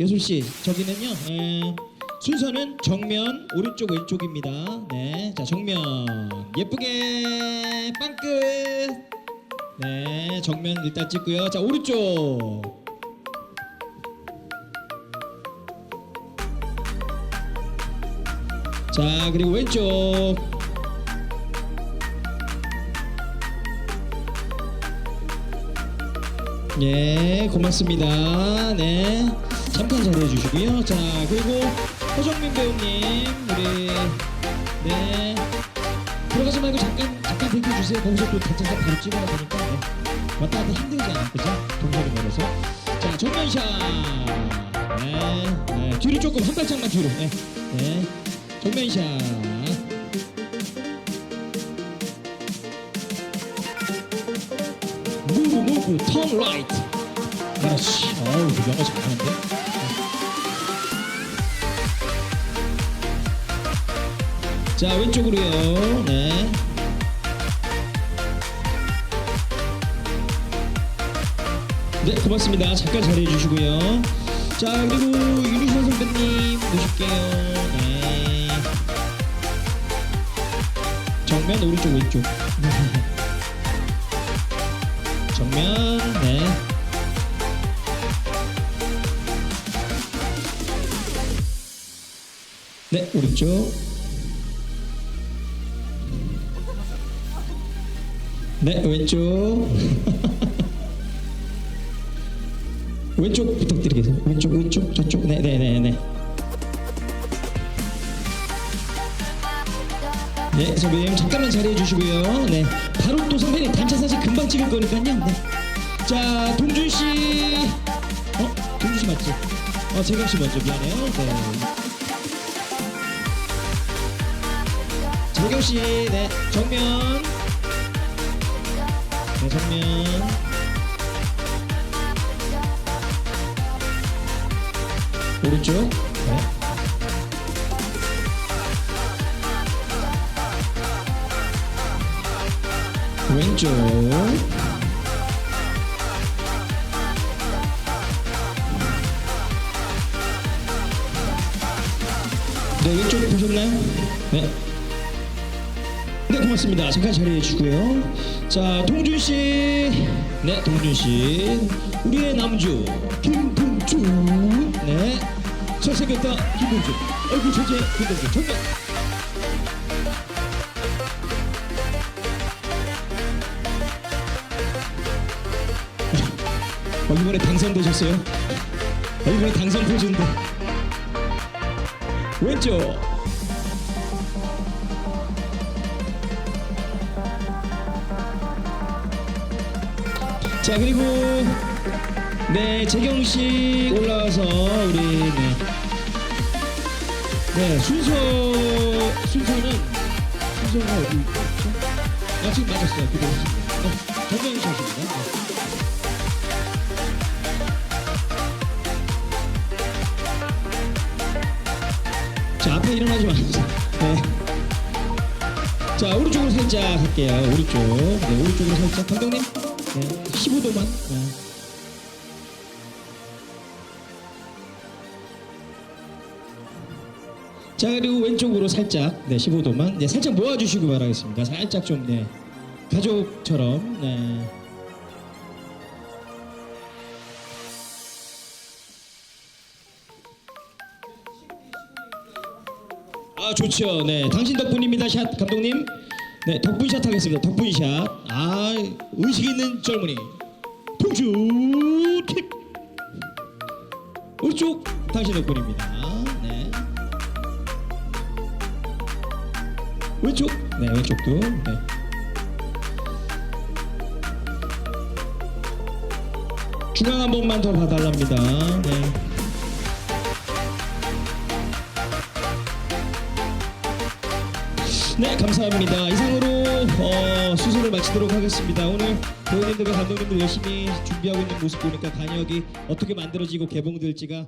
예술 씨 저기는요. 에, 순서는 정면 오른쪽 왼쪽입니다. 네, 자 정면 예쁘게 빵끝. 네, 정면 일단 찍고요. 자 오른쪽. 자 그리고 왼쪽. 예, 고맙습니다. 네. 잠깐 자리해 주시고요. 자, 그리고 허정민 배우님, 우리, 네. 들어가지 말고 잠깐, 잠깐 대기 주세요. 거기서 또 단체사 바로 찍어야 되니까. 네. 왔다 갔다 힘들잖아. 그죠? 동선이 멀어서. 자, 정면샷. 네. 네. 뒤로 조금, 한 발짝만 뒤로. 네. 네. 정면샷. 무브 턴 라이트 그렇지 어우 영어 잘하는데 자 왼쪽으로요 네 네, 고맙습니다. 잠깐 자리해 주시고요. 자, 그리고 유리선 선배님 모실게요. 네. 정면 오른쪽 왼쪽. 네 오른쪽. 네 왼쪽. 왼쪽 부탁드리겠습니다. 왼쪽 왼쪽 저쪽. 네 네 네 네. 네 선배님 잠깐만 자리해 주시고요. 네 바로 또 선배님 단체 사진 금방 찍을 거니까요. 네. 자 동준 씨. 어? 동준 씨 맞지? 어 재경 씨 먼저 미안해요. 네. 재경 씨네 정면 네 정면 오른쪽 네. 왼쪽 네 왼쪽 보셨나요? 네. 네 고맙습니다. 잠깐 자리해 주고요. 자 동준 씨, 네 동준 씨, 우리의 남주 김동준, 네 잘생겼다 김동준, 얼굴 천재 김동준 정면. 어, 이번에 당선되셨어요? 어, 이번에 당선 포즈인데 왼쪽 자 그리고 네 재경 씨 올라와서 우리 네, 네 순서 순서는 순서가 어디 있죠? 아 지금 맞았어요 기도했습니다. 네, 정명희 씨입니다. 네. 자 앞에 일어나지 마세요. 네. 자 오른쪽으로 살짝 할게요. 오른쪽. 네 오른쪽으로 살짝. 감독님. 네 15도만. 네. 자 그리고 왼쪽으로 살짝. 네 15도만. 네 살짝 모아주시기 바라겠습니다. 살짝 좀 네. 가족처럼. 네. 아 좋죠. 네, 당신 덕분입니다. 샷 감독님. 네, 덕분샷 하겠습니다. 덕분샷. 아 의식 있는 젊은이. 동주 팀. 오른쪽 당신 덕분입니다. 네. 왼쪽. 네, 왼쪽도. 네. 중앙 한 번만 더 봐달랍니다. 네. 네 감사합니다. 이상으로 어, 수술을 마치도록 하겠습니다. 오늘 배우님들과 감독님들 열심히 준비하고 있는 모습 보니까 간역이 어떻게 만들어지고 개봉될지가